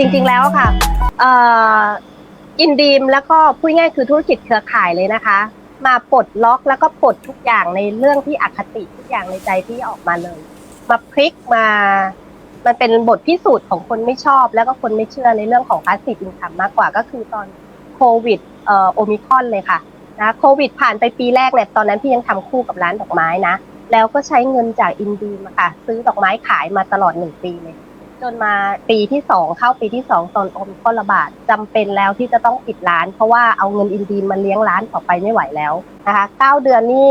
จริงๆแล้วค่ะอินดีมแล้วก็พูดง่ายคือธุรกิจเครือข่ายเลยนะคะ มาปลดล็อกแล้วก็ปลดทุกอย่างในเรื่องที่อคติทุกอย่างในใจที่ออกมาเลย มาพลิกมา มันเป็นบทพิสูจน์ของคนไม่ชอบ แล้วก็คนไม่เชื่อในเรื่องของพาสซีฟอินคัมมากกว่าก็คือตอนโควิดโอมิคอนเลยค่ะนะโควิดผ่านไปปีแรกเนี่ยตอนนั้นพี่ยังทำคู่กับร้านดอกไม้นะ แล้วก็ใช้เงินจากอินดีมาค่ะ ซื้อดอกไม้ขายมาตลอดหนึ่งปีเลย จนมาปีที่สองเข้าปีที่สองตอนโอมิครอนระบาดจำเป็นแล้วที่จะต้องปิดร้าน เพราะว่าเอาเงินอินดีมาเลี้ยงร้านต่อไปไม่ไหวแล้วนะคะเก้าเดือนนี่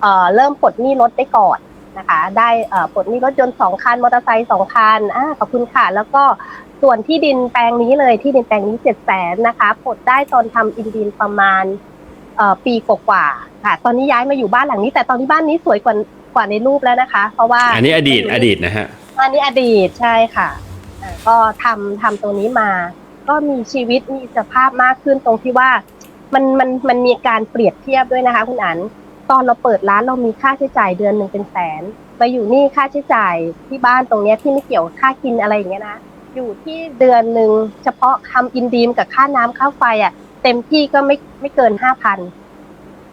เอ่อเริ่มปลดหนี้รถได้ก่อนนะคะ ได้เอ่อปลดหนี้รถยนต์สองคันมอเตอร์ไซค์สองคันอ่าขอบคุณค่ะ แล้วก็ส่วนที่ดินแปลงนี้เลยที่ดินแปลงนี้เจ็ดแสนนะคะปลดได้ตอนทำอินดีนประมาณเอ่อปีกว่าๆค่ะ ตอนนี้ย้ายมาอยู่บ้านหลังนี้ แต่ตอนนี้บ้านนี้สวยกว่ากว่าในรูปแล้วนะคะ เพราะว่าอันนี้อดีตอดีตนะฮะ อันนี้อดีตใช่ค่ะอ่าก็ทำทำตรงนี้มา ก็มีชีวิตมีสภาพมากขึ้นตรงที่ว่ามันมันมันมีการเปรียบเทียบด้วยนะคะ คุณอันตอนเราเปิดร้านเรามีค่าใช้จ่ายเดือนหนึ่งเป็นแสนมาอยู่นี่ค่าใช้จ่ายที่บ้านตรงเนี้ยที่ไม่เกี่ยวค่ากินอะไรอย่างเงี้ยนะอยู่ที่เดือนหนึ่งเฉพาะคำอินดีมกับค่าน้ำค่าไฟอะ เต็มที่ก็ไม่ไม่เกินห้าพัน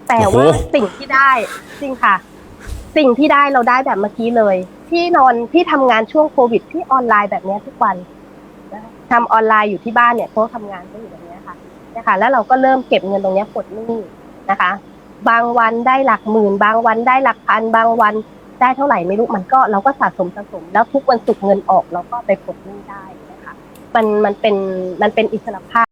แต่ว่าโอ้โหสิ่งที่ได้จริงค่ะ สิ่งที่ได้เราได้แบบเมื่อกี้เลยพี่นอนพี่ทำงานช่วงโควิดพี่ออนไลน์แบบนี้ทุกวันทำออนไลน์อยู่ที่บ้านเนี่ยเพราะทำงานก็อยู่แบบนี้ค่ะนะคะแล้วเราก็เริ่มเก็บเงินตรงนี้ปลดหนี้นะคะ บางวันได้หลักหมื่น บางวันได้หลักพัน บางวันได้เท่าไหร่ไม่รู้มันก็เราก็สะสมสะสม แล้วทุกวันศุกร์เงินออกเราก็ไปปลดหนี้ได้นะคะมันมันเป็นมันเป็นอิสรภาพ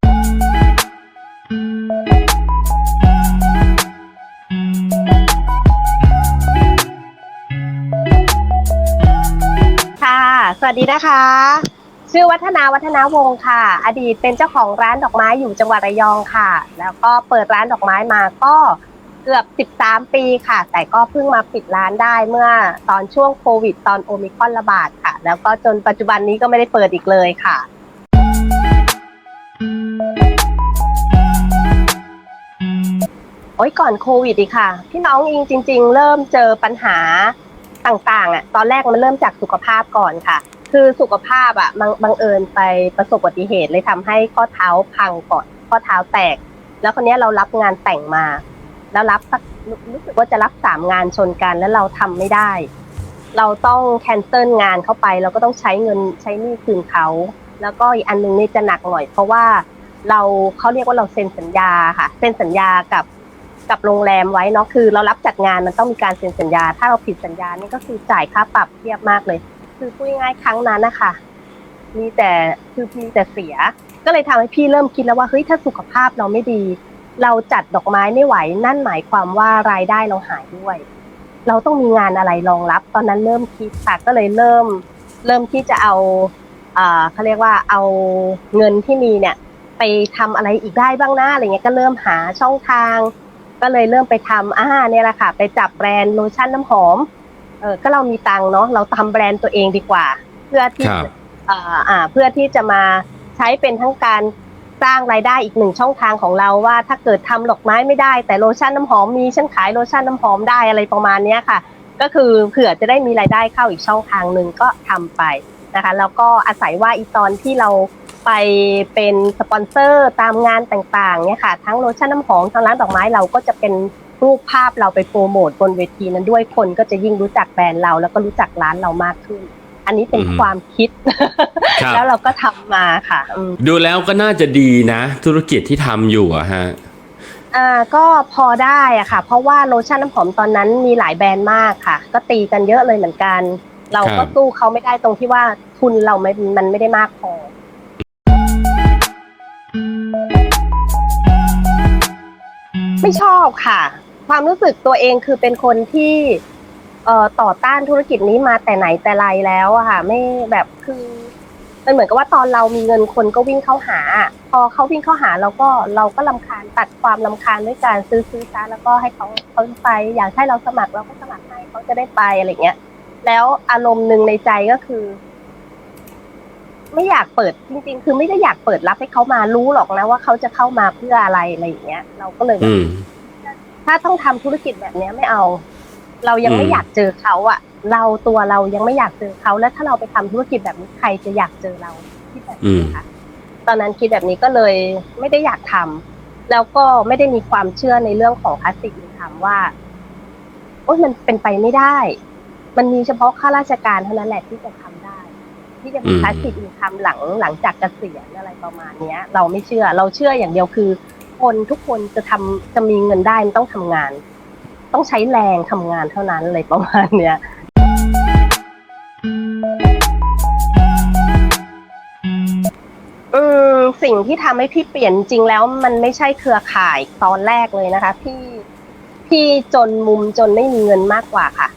สวัสดีนะคะ ชื่อวัฒนาวัฒนาวงศ์ค่ะ อดีตเป็นเจ้าของร้านดอกไม้อยู่จังหวัดระยองค่ะ แล้วก็เปิดร้านดอกไม้มาก็เกือบ 13 ปีค่ะ แต่ก็เพิ่งมาปิดร้านได้เมื่อตอนช่วงโควิด ตอนโอมิคอนระบาดค่ะ แล้วก็จนปัจจุบันนี้ก็ไม่ได้เปิดอีกเลยค่ะโอ้ยก่อนโควิดอีกค่ะ พี่น้องอิงจริง ๆ เริ่มเจอปัญหา ต่างๆอะตอนแรกมันเริ่มจากสุขภาพก่อนค่ะ คือสุขภาพอะบังบังเอิญไปประสบอุบัติเหตุเลยทำให้ข้อเท้าพังก่อนข้อเท้าแตก แล้วคนนี้เรารับงานแต่งมา แล้วรับสักรู้สึกว่าจะรับสามงานชนกันแล้วเราทำไม่ได้ เราต้องแคนเซิลงานเข้าไปเราก็ต้องใช้เงินใช้หนี้คืนเขาแล้วก็อีกอันหนึงนี่จะหนักหน่อยเพราะว่าเราเขาเรียกว่าเราเซ็นสัญญาค่ะเซ็นสัญญากับ กับโรงแรมไว้เนาะคือเรารับจัดงานมันต้องมีการเซ็นสัญญา ถ้าเราผิดสัญญานี่ก็คือจ่ายค่าปรับเทียบมากเลย คือพูดง่ายๆครั้งนั้นนะคะมีแต่คือมีแต่เสีย ก็เลยทำให้พี่เริ่มคิดแล้วว่าเฮ้ยถ้าสุขภาพเราไม่ดี เราจัดดอกไม้ไม่ไหว นั่นหมายความว่ารายได้เราหายด้วย เราต้องมีงานอะไรรองรับ ตอนนั้นเริ่มคิดค่ะก็เลยเริ่ม เริ่มที่จะเอาเขาเรียกว่าเอาเงินที่มีเนี่ย ไปทำอะไรอีกได้บ้างนะอะไรเงี้ยก็เริ่มหาช่องทาง ก็เลยเริ่มไปทำอ่าเนี่ยแหละค่ะ ไปจับแบรนด์โลชั่นน้ำหอม เออก็เรามีตังค์เนาะเราทำแบรนด์ตัวเองดีกว่า เพื่อที่ครับเอ่ออ่า เพื่อที่จะมาใช้เป็นทั้งการสร้างรายได้อีกหนึ่งช่องทางของเราว่า ถ้าเกิดทำดอกไม้ไม่ได้ แต่โลชั่นน้ำหอมมีฉันขายโลชั่นน้ำหอมได้อะไรประมาณเนี้ยค่ะ ก็คือเผื่อจะได้มีรายได้เข้าอีกช่องทางหนึ่งก็ทำไปนะคะ แล้วก็อาศัยว่าอีตอนที่เรา ไปเป็นสปอนเซอร์ตามงานต่างๆเนี่ยค่ะ ทั้งโลชั่นน้ำหอมทั้งร้านดอกไม้เราก็จะเป็นรูปภาพเราไปโปรโมทบนเวทีนั้นด้วยคนก็จะยิ่งรู้จักแบรนด์เรา แล้วก็รู้จักร้านเรามากขึ้น อันนี้เป็นอืมความคิดครับแล้วเราก็ทำมาค่ะอืมดูแล้วก็น่าจะดีนะ ธุรกิจที่ทำอยู่อะฮะอ่าก็พอได้อะค่ะ เพราะว่าโลชั่นน้ำหอมตอนนั้นมีหลายแบรนด์มากค่ะ ก็ตีกันเยอะเลยเหมือนกัน เราครัก็บสู้เขาไม่ได้ตรงที่ว่าทุนเราไม่มันไม่ได้มากพอ ไม่ชอบค่ะ ความรู้สึกตัวเองคือเป็นคนที่เอ่อต่อต้านธุรกิจนี้มาแต่ไหนแต่ไรแล้วอะค่ะ ไม่แบบคือมันเหมือนกับว่าตอนเรามีเงินคนก็วิ่งเข้าหา พอเขาวิ่งเข้าหาเราก็เราก็ลำคาญตัดความลำคาญด้วยการซื้อซื้อซะแล้วก็ให้เขาเขาไป อยากให้เราสมัครเราก็สมัครให้เขาจะได้ไปอะไรเงี้ย แล้วอารมณ์หนึ่งในใจก็คือ ไม่อยากเปิดจริง ๆ คือไม่ได้อยากเปิดรับให้เขามารู้หรอกนะว่าเขาจะเข้ามาเพื่ออะไรอะไรอย่างเงี้ย เราก็เลยแบบอืม ถ้าต้องทำธุรกิจแบบเนี้ยไม่เอา เรายังไม่อืม อยากเจอเขาอะเราตัวเรายังไม่อยากเจอเขาแล้วถ้าเราไปทำธุรกิจแบบนี้ใครจะอยากเจอเราที่แบบนี้คะตอนนั้นคิดแบบนี้ก็เลยไม่ได้อยากทำแล้วก็ไม่ได้มีความเชื่อในเรื่องของพาสติกทำว่าโอ้ยมันเป็นไปไม่ได้ มันมีเฉพาะข้าราชการเท่านั้นแหละที่จะทำได้ ที่จะมีอืมพาสติกทำหลังหลังจากเกษียณอะไรประมาณเนี้ย เราไม่เชื่อเราเชื่ออย่างเดียวคือ คนทุกคนจะทำจะมีเงินได้มันต้องทำงาน ต้องใช้แรงทำงานเท่านั้นเลยประมาณเนี้ยอืมสิ่งที่ทำให้พี่เปลี่ยนจริงแล้ว มันไม่ใช่เครือข่ายตอนแรกเลยนะคะพี่พี่จนมุมจนไม่มีเงินมากกว่าค่ะพ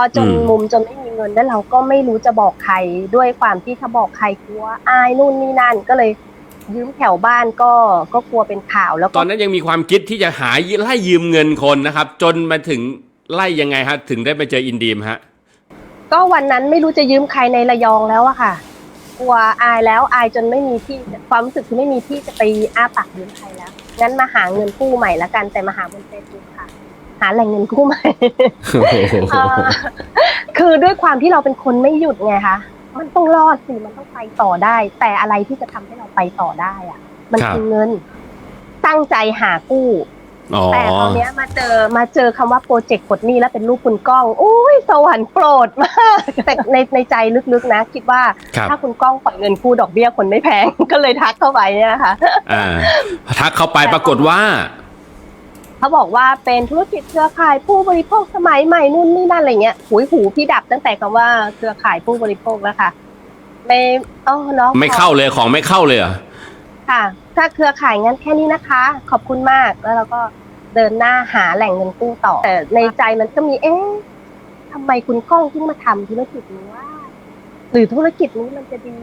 อจนอืมมุมจนไม่มีเงินแล้วเราก็ไม่รู้จะบอกใครด้วยความที่ถ้าบอกใครกลัวอายนู่นนี่นั่นก็เลยยืมแถวบ้านก็ก็กลัวเป็นข่าวแล้วตก็อนนั้นยังมีความคิดที่จะหาไล่ยืมเงินคนนะครับ จนมาถึงไล่ยังไงฮะถึงได้ไปเจออินดีมฮะก็วันนั้นไม่รู้จะยืมใครในระยองแล้วอะค่ะ กลัวอายแล้วอายจนไม่มีที่ความรู้สึกคือไม่มีที่จะไปอ้าปากยืมใครแล้วงั้นมาหาเงินกู้ใหม่ละกันแต่มาหาบนเฟซบุ๊กค่ะ หาแหล่งเงินกู้ใหม่เอ่อคือด้วยความที่เราเป็นคนไม่หยุดไงคะมันต้องรอดสิมันต้องไปต่อได้ แต่อะไรที่จะทำให้เราไปต่อได้อะมันครับคือเงินตั้งใจหากู้อ๋อแต่ตอนเนี้ยมาเจอมาเจอคำว่าโปรเจกต์กดหนี้แล้วเป็นรูปคุณก้องโอ้ยสวรรค์โปรดมากแต่ในในใจลึกๆนะ คิดว่าครับถ้าคุณก้องปล่อยเงินกู้ดอกเบี้ยคนไม่แพงก็เลยทักเข้าไปเนี่ยนะคะอ่าทักเข้าไปปรากฏว่า เขาบอกว่าเป็นธุรกิจเครือข่ายผู้บริโภคสมัยใหม่นู่นนี่นั่นอะไรเงี้ยหูยหูพี่ดับตั้งแต่คำว่าเครือข่ายผู้บริโภคแล้วค่ะไม่เอ๋อเนาะไม่เข้าเลยของไม่เข้าเลยเหรอค่ะ ถ้าเครือข่ายงั้นแค่นี้นะคะ ขอบคุณมากแล้วเราก็เดินหน้าหาแหล่งเงินกู้ต่อแต่ในใจมันก็มีเอ๊ะทำไมคุณก้องเพิ่งมาทำธุรกิจนี้ว่า หรือธุรกิจนี้มันจะดี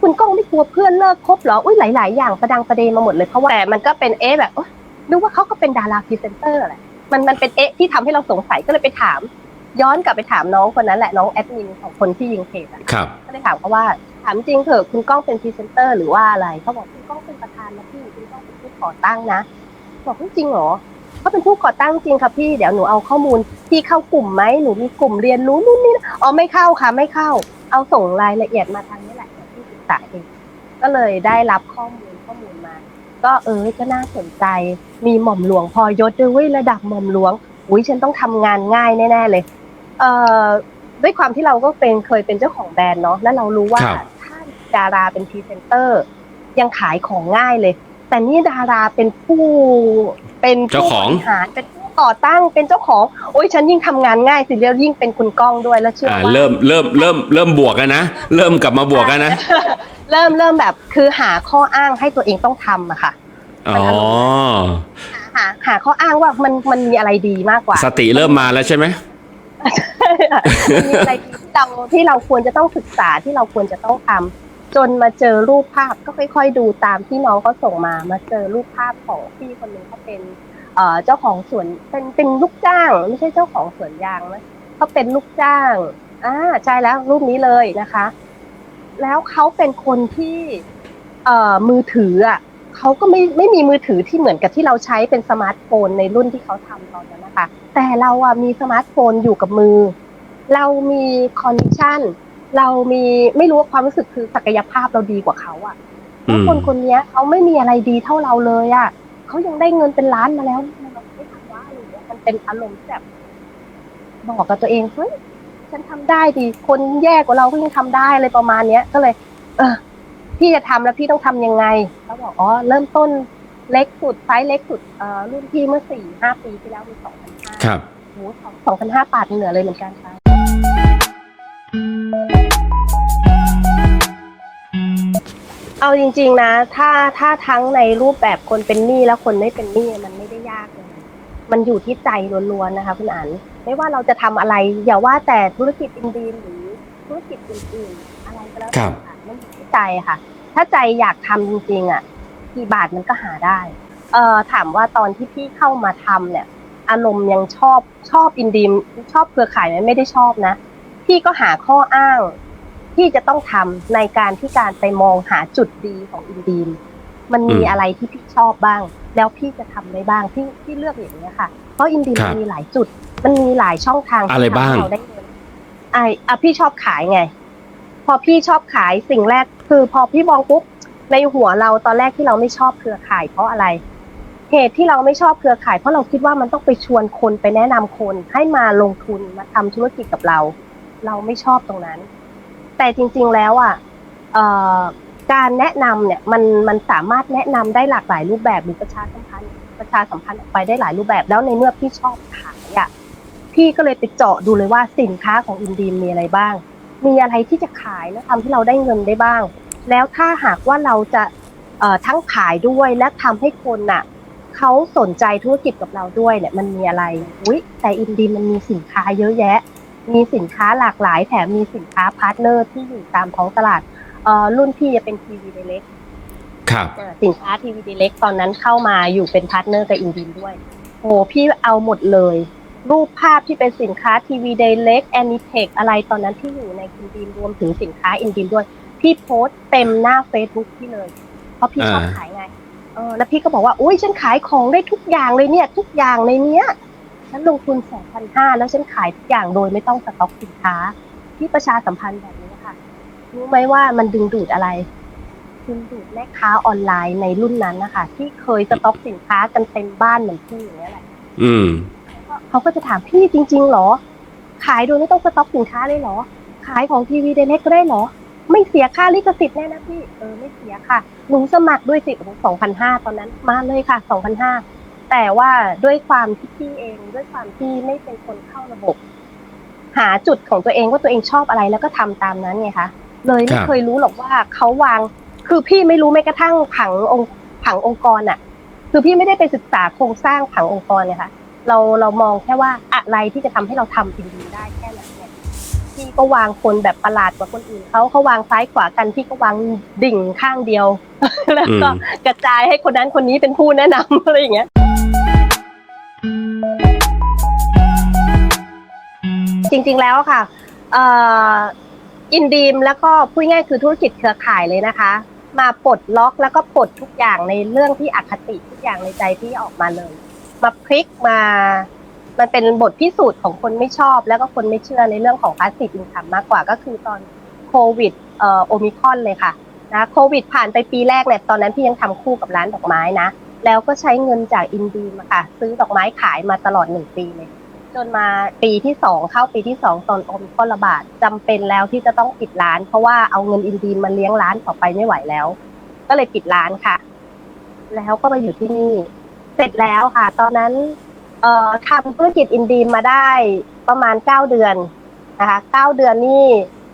คุณก้องไม่กลัวเพื่อนเลิกคบเหรออุ้ยหลาย ๆ อย่างประดังประเดมาหมดเลยเพราะว่าแต่มันก็เป็นเอ๊ะแบบโอ๊ย นึกว่าเขาก็เป็นดาราพรีเซนเตอร์แหละมันมันเป็นเอ๊ะที่ทำให้เราสงสัยก็เลยไปถาม ย้อนกลับไปถามน้องคนนั้นแหละน้องแอดมินของคนที่ยิงเพจอะครับก็เลยถามเขาว่าถามจริงเถอะคุณก้องเป็นพรีเซนเตอร์หรือว่าอะไรเขาบอกคุณก้องเป็นประธานนะพี่คุณก้องเป็นผู้ก่อตั้งนะบอกว่าจริงเหรอเขาเป็นผู้ก่อตั้งจริงค่ะพี่เดี๋ยวหนูเอาข้อมูลพี่เข้ากลุ่มไหมหนูมีกลุ่มเรียนรู้นู่นนี่นะอ๋อไม่เข้าค่ะไม่เข้า เอาส่งรายละเอียดมาทางนี้แหละเดี๋ยวพี่ศึกษาเองก็เลยได้รับข้อมูลข้อมูลมา ก็เออก็น่าสนใจ มีหม่อมหลวงพอยศด้วยเว้ยระดับหม่อมหลวงอุ้ยฉันต้องทำงานง่ายแน่ๆเลยเอ่อด้วยความที่เราก็เป็นเคยเป็นเจ้าของแบรนด์เนาะแล้วเรารู้ว่าครับถ้าดาราเป็นพรีเซนเตอร์ ยังขายของง่ายเลย แต่นี่ดาราเป็นผู้เป็นเจ้าผู้ของบริหารเป็นผู้ ก่อตั้งเป็นเจ้าของ โอ้ยฉันยิ่งทำงานง่ายสิแล้วยิ่งเป็นคุณก้องด้วยแล้วเชื่ออ่าว่าเริ่มเริ่มเริ่มเริ่มบวกกันนะเริ่มกลับมาบวกกันนะ เริ่มเริ่มแบบคือหาข้ออ้างให้ตัวเองต้องทำอะค่ะอ๋อหาหาข้ออ้างว่ามันมันมีอะไรดีมากกว่า สติเริ่มมาแล้วใช่ไหมมีอะไรที่เราที่เราควรจะต้องศึกษาที่เราควรจะต้องทำจนมาเจอรูปภาพก็ค่อย ๆ ดูตามที่น้องเขาส่งมา มาเจอรูปภาพของพี่คนหนึ่งเขาเป็น เอ่อเจ้าของสวนเป็นเป็นลูกจ้าง ไม่ใช่เจ้าของสวนยางนะเขาเป็นลูกจ้างอ่าใช่แล้วรูปนี้เลยนะคะ แล้วเขาเป็นคนที่เอ่อมือถืออะเขาก็ไม่ไม่มีมือถือที่เหมือนกับที่เราใช้เป็นสมาร์ทโฟนในรุ่นที่เขาทำตอนนั้นนะคะ แต่เราอะมีสมาร์ทโฟนอยู่กับมือ เรามีคอนดิชันเรามีไม่รู้ว่าความรู้สึกคือศักยภาพเราดีกว่าเขาอะอืแล้วมคนคนเนี้ยเขาไม่มีอะไรดีเท่าเราเลยอะ เขายังได้เงินเป็นล้านมาแล้วทำไมเราไม่ทำวะอะไรอย่างเงี้ยมันเป็นอารมณ์ที่แบบบอกกับตัวเองเฮ้ยฉันทำได้ดีคนแย่กว่าเราก็ยังทำได้อะไรประมาณเนี้ย ก็เลย เออพี่จะทำแล้วพี่ต้องทำยังไงเขาบอกอ๋อเริ่มต้นเล็กสุดไซส์เล็กสุดเอ่อรุ่นพี่เมื่อสี่ห้าปีที่แล้วมีสองพันห้าครับโอ้สองพันห้าบาทเหนือเลยเหมือนกันค่ะ เอาจริง ๆนะ ถ้าถ้าทั้งในรูปแบบคนเป็นหนี้และคนไม่เป็นหนี้มันไม่ได้ยากเลยมันอยู่ที่ใจล้วนๆนะคะคุณอันไม่ว่าเราจะทำอะไร อย่าว่าแต่ธุรกิจอินดีมหรือธุรกิจอื่นๆอะไรก็แล้วครัแต่บค่ะมันอยู่ที่ใจค่ะ ถ้าใจอยากทำจริงๆอะกี่บาทมันก็หาได้ เอ่อถามว่าตอนที่พี่เข้ามาทำเนี่ย อารมณ์ยังชอบชอบอินดีมชอบเครือข่ายไหมไม่ได้ชอบนะ พี่ก็หาข้ออ้าง ที่จะต้องทำในการที่การไปมองหาจุดดีของอินดีมมันมีอืมอะไรที่พี่ชอบบ้าง แล้วพี่จะทำได้บ้างพี่พี่เลือกอย่างนี้ยค่ะ เพราะอินดีมครับมันมีหลายจุด มันมีหลายช่องทางที่อะไรบ้างทำให้เราได้เงินไออะพี่ชอบขายไง พอพี่ชอบขายสิ่งแรกคือพอพี่มองปุ๊บในหัวเราตอนแรกที่เราไม่ชอบเครือข่าย เพราะอะไร เหตุที่เราไม่ชอบเครือข่าย เพราะเราคิดว่ามันต้องไปชวนคนไปแนะนำคนให้มาลงทุนมาทำธุรกิจกับเรา เราไม่ชอบตรงนั้น แต่จริงๆแล้วอะการแนะนำเนี่ยมันมันสามารถแนะนำได้หลากหลายรูปแบบหรือประชาสัมพันธ์ประชาสัมพันธ์ออกไปได้หลายรูปแบบ แล้วในเมื่อพี่ชอบขายอะพี่ก็เลยไปเจาะดูเลยว่าสินค้าของอินดีมมีอะไรบ้าง มีอะไรที่จะขายแล้วทำให้เราได้เงินได้บ้าง แล้วถ้าหากว่าเราจะทั้งขายด้วยและทำให้คนน่ะเขาสนใจธุรกิจกับเราด้วยเนี่ยมันมีอะไรอุ้ยแต่อินดีมันมีสินค้าเยอะแยะ มีสินค้าหลากหลาย แถมมีสินค้าพาร์ทเนอร์ที่อยู่ตามท้องตลาดเอ่อรุ่นพี่จะเป็นทีวีเดเล็กครับสินค้าทีวีเดเล็กตอนนั้นเข้ามาอยู่เป็นพาร์ทเนอร์กับอินดีมด้วยโอ้พี่เอาหมดเลย รูปภาพที่เป็นสินค้าทีวีเดเล็กแอนิเทคอะไรตอนนั้นที่อยู่ในอินดีมรวมถึงสินค้าอินดีมด้วย พี่โพสต์เต็มหน้า Facebook พี่เลย เพราะพี่ชอบอ่าขายไงเออแล้วพี่ก็บอกว่าอุ้ยฉันขายของได้ทุกอย่างเลยเนี่ย ทุกอย่างในเนี้ย ฉันลงทุนสองพันห้าแล้วฉันขายทุกอย่างโดยไม่ต้องสต็อกสินค้า ที่ประชาสัมพันธ์แบบนี้ค่ะ รู้ไหมว่ามันดึงดูดอะไรดึงดูดแม่ค้าออนไลน์ในรุ่นนั้นนะคะที่เคยสต็อกสินค้ากันเต็มบ้านเหมือนพี่อย่างนี้ยแหละอืมเขาก็จะถามพี่จริงๆเหรอ ขายโดยไม่ต้องสต็อกสินค้าเลยเหรอ ขายของทีวีเดเล็กก็ได้เหรอ ไม่เสียค่าลิขสิทธิ์แน่นะพี่ เออไม่เสียค่ะ หนูสมัครด้วยสิสองพันห้าตอนนั้นมาเลยค่ะสองพันห้า แต่ว่าด้วยความที่พี่เอง ด้วยความที่ไม่เป็นคนเข้าระบบ หาจุดของตัวเองว่าตัวเองชอบอะไรแล้วก็ทำตามนั้นไงคะเลยคไม่รับเคยรู้หรอกว่าเขาวาง คือพี่ไม่รู้แม้กระทั่งผังองค์ผังองค์กรอะคือพี่ไม่ได้ไปศึกษาโครงสร้างผังองค์กรเนี่ยค่ะเราเรามองแค่ว่าอะไรที่จะทำให้เราทำสิ่งดีได้แค่นั้นเนี่ยพี่ก็วางคนแบบประหลาดกว่าคนอื่นเขาเขาวางซ้ายขวากันพี่ก็วางดิ่งข้างเดียว แล้วอืก็มกระจายให้คนนั้นคนนี้เป็นผู้แนะนำอะไรอย่างเงี้ย จริงๆแล้วค่ะอินดีมแล้วก็พูดง่ายคือธุรกิจเครือข่ายเลยนะคะ มาปลดล็อกแล้วก็ปลดทุกอย่างในเรื่องที่อคติทุกอย่างในใจที่ออกมาเลย มาพลิกมา มันเป็นบทพิสูจน์ของคนไม่ชอบ แล้วก็คนไม่เชื่อในเรื่องของพาสซีฟอินคัมมากกว่าก็คือตอนโควิดโอมิคอนเลยค่ะนะโควิดผ่านไปปีแรกเนี่ยตอนนั้นพี่ยังทำคู่กับร้านดอกไม้นะ แล้วก็ใช้เงินจากอินดีมาค่ะ ซื้อดอกไม้ขายมาตลอดหนึ่งปีเลย จนมาปีที่สองเข้าปีที่สองตอนโอมิครอนระบาดจำเป็นแล้วที่จะต้องปิดร้าน เพราะว่าเอาเงินอินดีมาเลี้ยงร้านต่อไปไม่ไหวแล้ว ก็เลยปิดร้านค่ะ แล้วก็มาอยู่ที่นี่ เสร็จแล้วค่ะ ตอนนั้น เอ่อทำธุรกิจอินดีมมาได้ประมาณเก้าเดือนนะคะเก้าเดือนนี่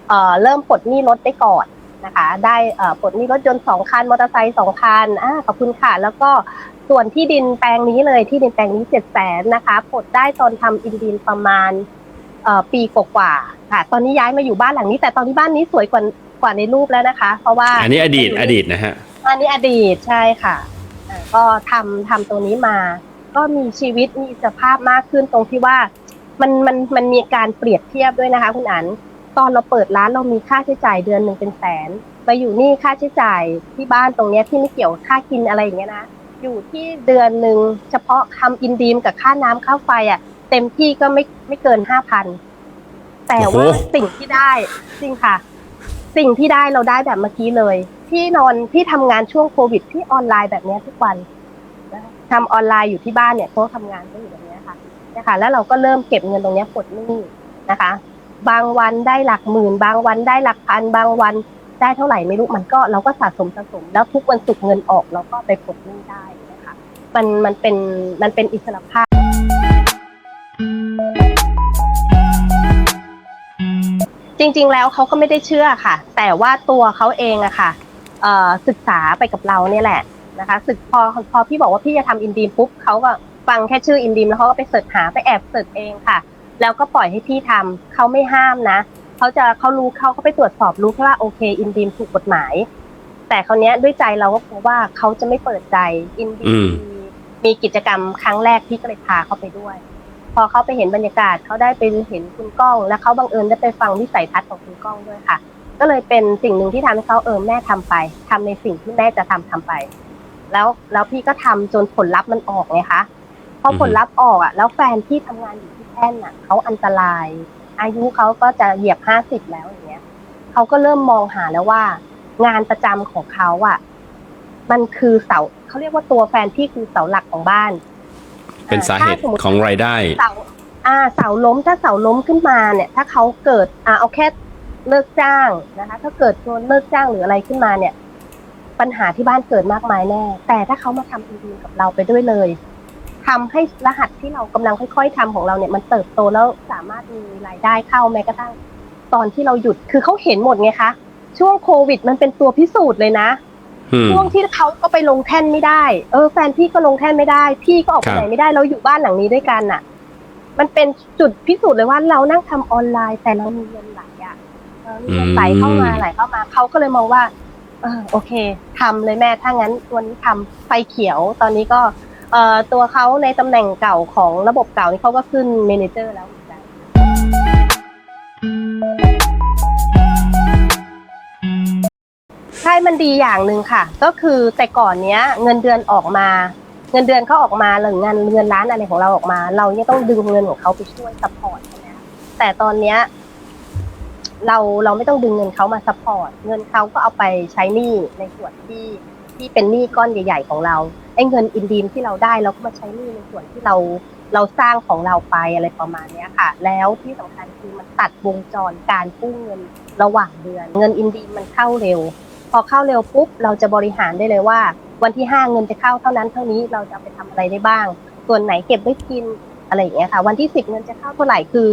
เอ่อเริ่มปลดหนี้รถได้ก่อน นะคะ ได้เอ่อปลดหนี้รถยนต์สองคันมอเตอร์ไซค์สองคันอ่าขอบคุณค่ะ แล้วก็ส่วนที่ดินแปลงนี้เลยที่ดินแปลงนี้เจ็ดแสนนะคะปลดได้ตอนทำอินดีมประมาณเอ่อปีกว่าๆค่ะ ตอนนี้ย้ายมาอยู่บ้านหลังนี้ แต่ตอนนี้บ้านนี้สวยกว่ากว่าในรูปแล้วนะคะ เพราะว่าอันนี้อดีตอดีตนะฮะอันนี้อดีตใช่ค่ะอ่าก็ทำทำตัวนี้มา ก็มีชีวิตมีอิสรภาพมากขึ้นตรงที่ว่ามันมันมันมีการเปรียบเทียบด้วยนะคะ คุณอัน ตอนเราเปิดร้านเรามีค่าใช้จ่ายเดือนหนึ่งเป็นแสนมาอยู่นี่ค่าใช้จ่ายที่บ้านตรงเนี้ยที่ไม่เกี่ยวค่ากินอะไรอย่างเงี้ยนะอยู่ที่เดือนหนึ่งเฉพาะคำอินดีมกับค่าน้ำค่าไฟอะ เต็มที่ก็ไม่ไม่เกินห้าพันแต่ว่าโอ้โหสิ่งที่ได้จริงค่ะ สิ่งที่ได้เราได้แบบเมื่อกี้เลยที่นอนที่ทำงานช่วงโควิดที่ออนไลน์แบบเนี้ยทุกวันนะคะทำออนไลน์อยู่ที่บ้านเนี่ยเพราะทำงานก็อยู่แบบเนี้ยค่ะนะคะแล้วเราก็เริ่มเก็บเงินตรงเนี้ยปลดหนี้นะคะ บางวันได้หลักหมื่น บางวันได้หลักพัน บางวันได้เท่าไหร่ไม่รู้มันก็เราก็สะสมสะสม แล้วทุกวันศุกร์เงินออกเราก็ไปปลดหนี้ได้นะคะมันมันเป็นมันเป็นอิสระภาพ จริงๆแล้วเขาก็ไม่ได้เชื่อค่ะ แต่ว่าตัวเขาเองอะค่ะศึกษาไปกับเราเนี่ยแหละนะคะศึกพอพอพี่บอกว่าพี่จะทำอินดีมปุ๊บเขาก็ฟังแค่ชื่ออินดีมแล้วเขาก็ไปเสิร์ชหาไปแอบเสิร์ชเองค่ะ แล้วก็ปล่อยให้พี่ทำเขาไม่ห้ามนะเขาจะเขารู้เขาก็ไปตรวจสอบรู้แค่ว่าโอเคอินดีมถูกกฎหมาย แต่คราวเนี้ยด้วยใจเราก็กลัวว่าเขาจะไม่เปิดใจอินดีอืมมมีกิจกรรมครั้งแรกพี่ก็เลยพาเขาไปด้วย พอเขาไปเห็นบรรยากาศเขาได้ไปเห็นคุณก้องและเขาบังเอิญได้ไปฟังวิสัยทัศน์ของคุณก้องด้วยค่ะ ก็เลยเป็นสิ่งหนึ่งที่ทำให้เขาเออแม่ทำไปทำในสิ่งที่แม่จะทำทำไป แล้วแล้วพี่ก็ทำจนผลลัพธ์มันออกไงคะพอผลลัพธ์ออกอะ แล้วแฟนที่ทำงานอยู่ที่ แท่นอะเขาอันตราย อายุเขาก็จะเหยียบห้าสิบแล้วอย่างเงี้ยเขาก็เริ่มมองหาแล้วว่า งานประจำของเขาอะ มันคือเสาเขาเรียกว่าตัวแฟนพี่คือเสาหลักของบ้าน เป็นสาเหตุถ้สมมุติของรายได้เสาอ่าเสาล้มถ้าเสาล้มขึ้นมาเนี่ย ถ้าเขาเกิดอ่าเอาแค่เลิกจ้างนะคะ ถ้าเกิดโดนเลิกจ้างหรืออะไรขึ้นมาเนี่ย ปัญหาที่บ้านเกิดมากมายแน่ แต่ถ้าเขามาทำดีๆกับเราไปด้วยเลย ทำให้รหัสที่เรากำลังค่อย ๆทำของเราเนี่ยมันเติบโตแล้วสามารถมีรายได้เข้าแม้กระทั่งตอนที่เราหยุดคือเขาเห็นหมดไงคะช่วงโควิดมันเป็นตัวพิสูจน์เลยนะอืมช่วงที่เขาก็ไปลงแท่นไม่ได้ เออแฟนพี่ก็ลงแท่นไม่ได้ พี่ก็ออกไปครับไหนไม่ได้เราอยู่บ้านหลังนี้ด้วยกันน่ะ มันเป็นจุดพิสูจน์เลยว่าเรานั่งทำออนไลน์แต่เรามีเงินไหลอะเออมีเงินไหลเข้ามาไหลเข้ามาเขาก็เลยมองว่าเออโอเคทำเลยแม่ถ้างั้นตัวนี้ทำไฟเขียวตอนนี้ก็เอ่อ ตัวเขาในตำแหน่งเก่าของระบบเก่านี่เขาก็ขึ้นเมนเจอร์แล้วใช่มันดีอย่างหนึ่งค่ะ ก็คือแต่ก่อนเนี้ย เงินเดือนออกมา เงินเดือนเขาออกมาหรืองานเงินร้านอะไรของเราออกมา เรายังต้องดึงเงินของเขาไปช่วยซัพพอร์ตเขานะแต่ตอนเนี้ยเราเราไม่ต้องดึงเงินเขามาซัพพอร์ต เงินเขาก็เอาไปใช้หนี้ในส่วนที่ที่เป็นหนี้ก้อนใหญ่ ๆ ของเรา ไอ้เงินอินดีมที่เราได้เราก็มาใช้หนี้ในส่วนที่เราเราสร้างของเราไปอะไรประมาณนี้ค่ะ แล้วที่สำคัญคือมันตัดวงจรการกู้เงินระหว่างเดือน เงินอินดีมมันเข้าเร็ว พอเข้าเร็วปุ๊บเราจะบริหารได้เลยว่า วันที่ห้าเงินจะเข้าเท่านั้นเท่านี้เราจะเอาไปทำอะไรได้บ้าง ส่วนไหนเก็บไว้กินอะไรอย่างเงี้ยค่ะ วันที่สิบเงินจะเข้าเท่าไหร่คือ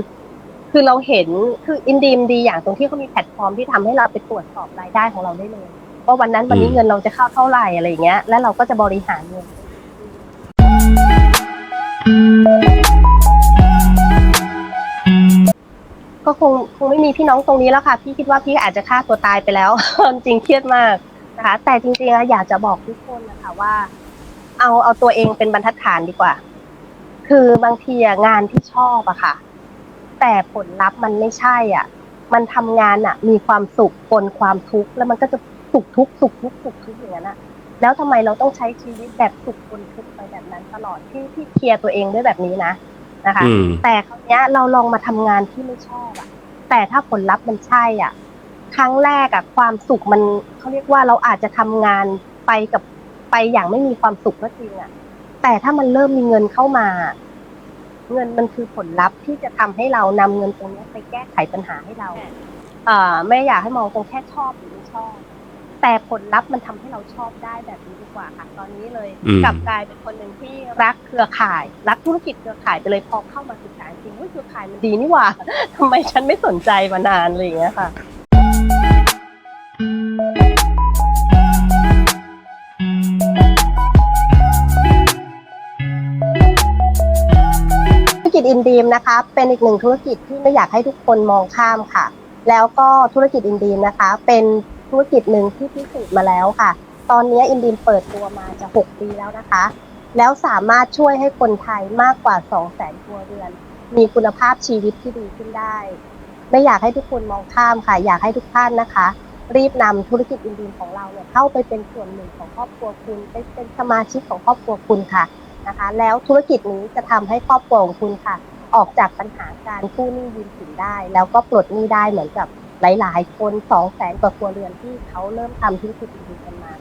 คือเราเห็นคืออินดีมดีอย่างตรงที่เขามีแพลตฟอร์มที่ทำให้เราไปตรวจสอบรายได้ของเราได้เลย ว่าวันนั้นวันนี้อืมเงินเราจะเข้าเท่าไหร่อะไรอย่างเงี้ย แล้วเราก็จะบริหารเงินก็คงคงไม่มีพี่น้องตรงนี้แล้วค่ะ พี่คิดว่าพี่อาจจะฆ่าตัวตายไปแล้ว จริงเครียดมากนะคะ แต่จริงๆอะอยากจะบอกทุกคนนะคะว่า เอาเอาตัวเองเป็นบรรทัดฐานดีกว่า คือบางทีอะงานที่ชอบอะค่ะ แต่ผลลัพธ์มันไม่ใช่อะ มันทำงานอะมีความสุขปนความทุกข์แล้วมันก็จะ สุขทุกข์สุขทุกข์สุขทุกข์อย่างนั้นอะแล้วทำไมเราต้องใช้ชีวิตแบบสุขปนทุกข์ไปแบบนั้นตลอดที่ที่เคลียร์ตัวเองด้วยแบบนี้นะนะคะอืมแต่คราวเนี้ยเราลองมาทำงานที่ไม่ชอบอะแต่ถ้าผลลัพธ์มันใช่อะ ครั้งแรกอะความสุขมันเขาเรียกว่าเราอาจจะทำงานไปกับไปอย่างไม่มีความสุขก็จริงอะแต่ถ้ามันเริ่มมีเงินเข้ามา เงินมันคือผลลัพธ์ที่จะทำให้เรานำเงินตรงเนี้ยไปแก้ไขปัญหาให้เรา เอ่อไม่อยากให้มองตรงแค่ชอบหรือไม่ชอบ แต่ผลลัพธ์มันทำให้เราชอบได้แบบนี้ดีกว่าค่ะ ตอนนี้เลยอืมกลับกลายเป็นคนหนึ่งที่รักเครือข่าย รักธุรกิจเครือข่ายไปเลยพอเข้ามาศึกษาจริงว่าเครือข่ายมันดีนี่หว่าทำไมฉันไม่สนใจมานานอะไรอย่างเงี้ยค่ะธุรกิจอินดีมนะคะเป็นอีกหนึ่งธุรกิจที่ไม่อยากให้ทุกคนมองข้ามค่ะ แล้วก็ธุรกิจอินดีมนะคะ เป็น ธุรกิจหนึ่งที่พิสูจน์มาแล้วค่ะ ตอนนี้อินดีมเปิดตัวมาจะ 6 ปีแล้วนะคะ แล้วสามารถช่วยให้คนไทยมากกว่า 2 0 0 0 0 0ครัวเรือน มีคุณภาพชีวิตที่ดีขึ้นได้ ไม่อยากให้ทุกคนมองข้ามค่ะ อยากให้ทุกท่านนะคะ รีบนำธุรกิจอินดีมของเราเนี่ยเข้าไปเป็นส่วนหนึ่งของครอบครัวคุณไปเป็นสมาชิกของครอบครัวคุณค่ะนะคะ แล้วธุรกิจนี้จะทำให้ครอบครัวของคุณค่ะ ออกจากปัญหาการกู้หนี้ยืมสินได้ แล้วก็ปลดหนี้ได้เหมือนกับ หลาย ๆ คนสองแสนกว่าครัวเรือนที่เขาเริ่มทำธุรกิจอินดีๆกันมา